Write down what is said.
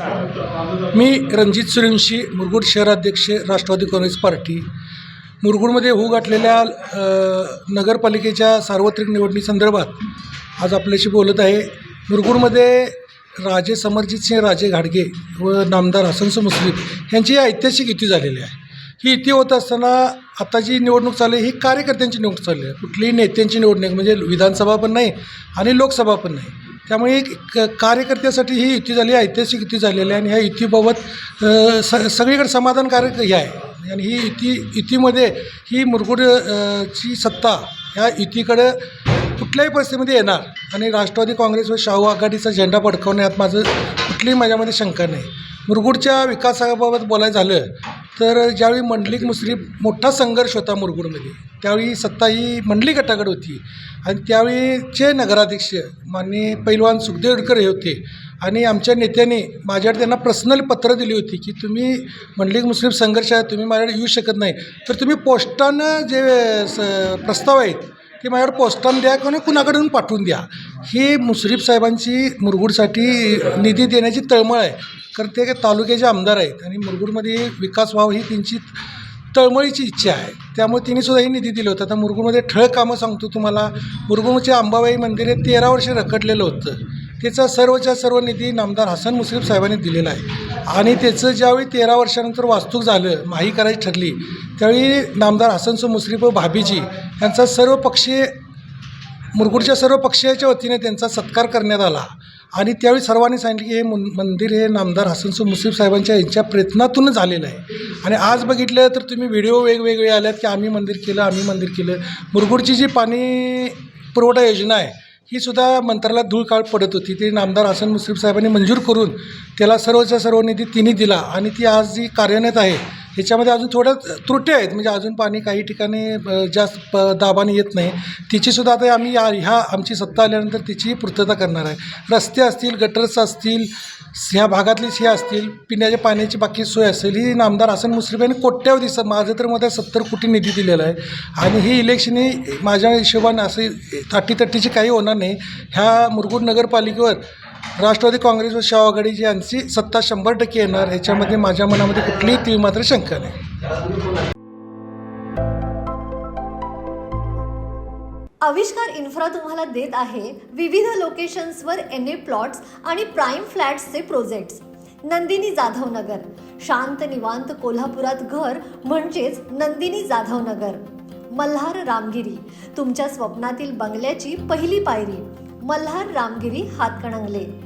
मी रणजित सुरेंशी मुरगुड शहराध्यक्ष राष्ट्रवादी काँग्रेस पार्टी. मुरगुडमध्ये होऊ गाठलेल्या नगरपालिकेच्या सार्वत्रिक निवडणुकीसंदर्भात आज आपल्याशी बोलत आहे. मुरगुडमध्ये राजे समरजित सिंह राजे घाडगे व नामदार हसनसो मुस्लिम यांची ऐतिहासिक युती झालेली आहे. ही युती होत असताना आता जी निवडणूक चालू आहे ही कार्यकर्त्यांची निवडणूक चालू आहे. कुठलीही नेत्यांची निवडणूक म्हणजे विधानसभा पण नाही आणि लोकसभा पण नाही. त्यामुळे एक क कार्यकर्त्यासाठी ही युती झाली ऐतिहासिक युती झालेली आहे आणि ह्या युतीबाबत स सगळीकडे समाधानकारक हे आहे. आणि ही युती युतीमध्ये ही मुरगुड ची सत्ता ह्या युतीकडं कुठल्याही परिस्थितीमध्ये येणार आणि राष्ट्रवादी काँग्रेस व शाहू आघाडीचा झेंडा फडकवण्यात माझं कुठलीही माझ्यामध्ये शंका नाही. मुरगुडच्या विकासाबाबत बोलायचं झालं तर ज्यावेळी मंडलिक मुस्लिम मोठा संघर्ष होता मुरगुडमध्ये त्यावेळी सत्ता ही मंडली गटाकडे होती. आणि त्यावेळीचे नगराध्यक्ष माननीय पैलवान सुखदेवडकर हे होते. आणि आमच्या नेत्याने माझ्याकडे त्यांना पर्सनल पत्र दिली होती की तुम्ही मंडलिक मुस्लिम संघर्ष आहे तुम्ही माझ्याकडे येऊ शकत नाही. तर तुम्ही पोस्टानं जे स प्रस्ताव आहेत ते माझ्याकडे पोस्टानं द्या किंवा कुणाकडून पाठवून द्या. ही मुश्रीफ साहेबांची मुरगुडसाठी निधी देण्याची तळमळ आहे. कारण ते तालुक्याचे आमदार आहेत आणि मुरगुडमध्ये विकास व्हावं ही त्यांची तळमळीची इच्छा आहे. त्यामुळे तिने सुद्धा निधी दिलं होतं. आता मुरगुडमध्ये ठळक कामं सांगतो तुम्हाला. मुरगुडचे अंबाबाई मंदिर हे तेरा वर्ष रखडलेलं होतं. त्याचा सर्वच्या सर्व निधी नामदार हसन मुश्रीफ साहेबांनी दिलेला आहे. आणि त्याचं ज्यावेळी तेरा वर्षानंतर वास्तूक झालं माही करायची ठरली त्यावेळी नामदार हसनसो मुश्रीफ व भाभीजी यांचा सर्व पक्षीय मुरगुडच्या सर्व पक्षीयाच्या वतीने त्यांचा सत्कार करण्यात आला. आणि त्यावेळी सर्वांनी सांगितलं की हे मुन मंदिर हे नामदार हसनसू मुसीफ साहेबांच्या यांच्या प्रयत्नातूनच झालेलं आहे. आणि आज बघितलं तर तुम्ही व्हिडिओ वेगवेगळे आल्यात की आम्ही मंदिर केलं आम्ही मंदिर केलं. मुरगुडची जी पाणी पुरवठा योजना आहे ही सुद्धा मंत्रालयात धूळ काळ पडत होती. ती नामदार हसन मुस्लिम साहेबांनी मंजूर करून त्याला सर्वच्या सर्व निधी तिने दिला आणि ती आज जी कार्यान्वित आहे ह्याच्यामध्ये अजून थोड्या त्रुटी आहेत. म्हणजे अजून पाणी काही ठिकाणी जास्त प दाबाने येत नाही. तिचीसुद्धा आता आम्ही या ह्या आमची सत्ता आल्यानंतर तिची पूर्तता करणार आहे. रस्ते असतील गटर्स असतील ह्या भागातली हे असतील पिण्याच्या पाण्याची बाकी सोय असेल ही नामदार हसन मुश्रीफ यांनी कोट्यावधी स माझं तर मध्ये सत्तर कोटी निधी दिलेला आहे. आणि ही इलेक्शन ही माझ्या हिशोबाने असे थाटीतट्टीची काही होणार नाही. ह्या मुरगुड नगरपालिकेवर राष्ट्रवादी काँग्रेस व शाह यांची सत्ता शंभर टक्के येणार ह्याच्यामध्ये माझ्या मनामध्ये कुठलीही ती मात्र शंका नाही. आविष्कार इन्फ्रा तुम्हाला देत आहे विविध लोकेशन्सवर एन ए प्लॉट्स आणि प्राईम फ्लॅट्सचे प्रोजेक्ट्स नंदिनी जाधव नगर. शांत निवांत कोल्हापुरात घर म्हणजेच नंदिनी जाधव नगर. मल्हार रामगिरी. तुमच्या स्वप्नातील बंगल्याची पहिली पायरी. मल्हार रामगिरी हातकणंगले.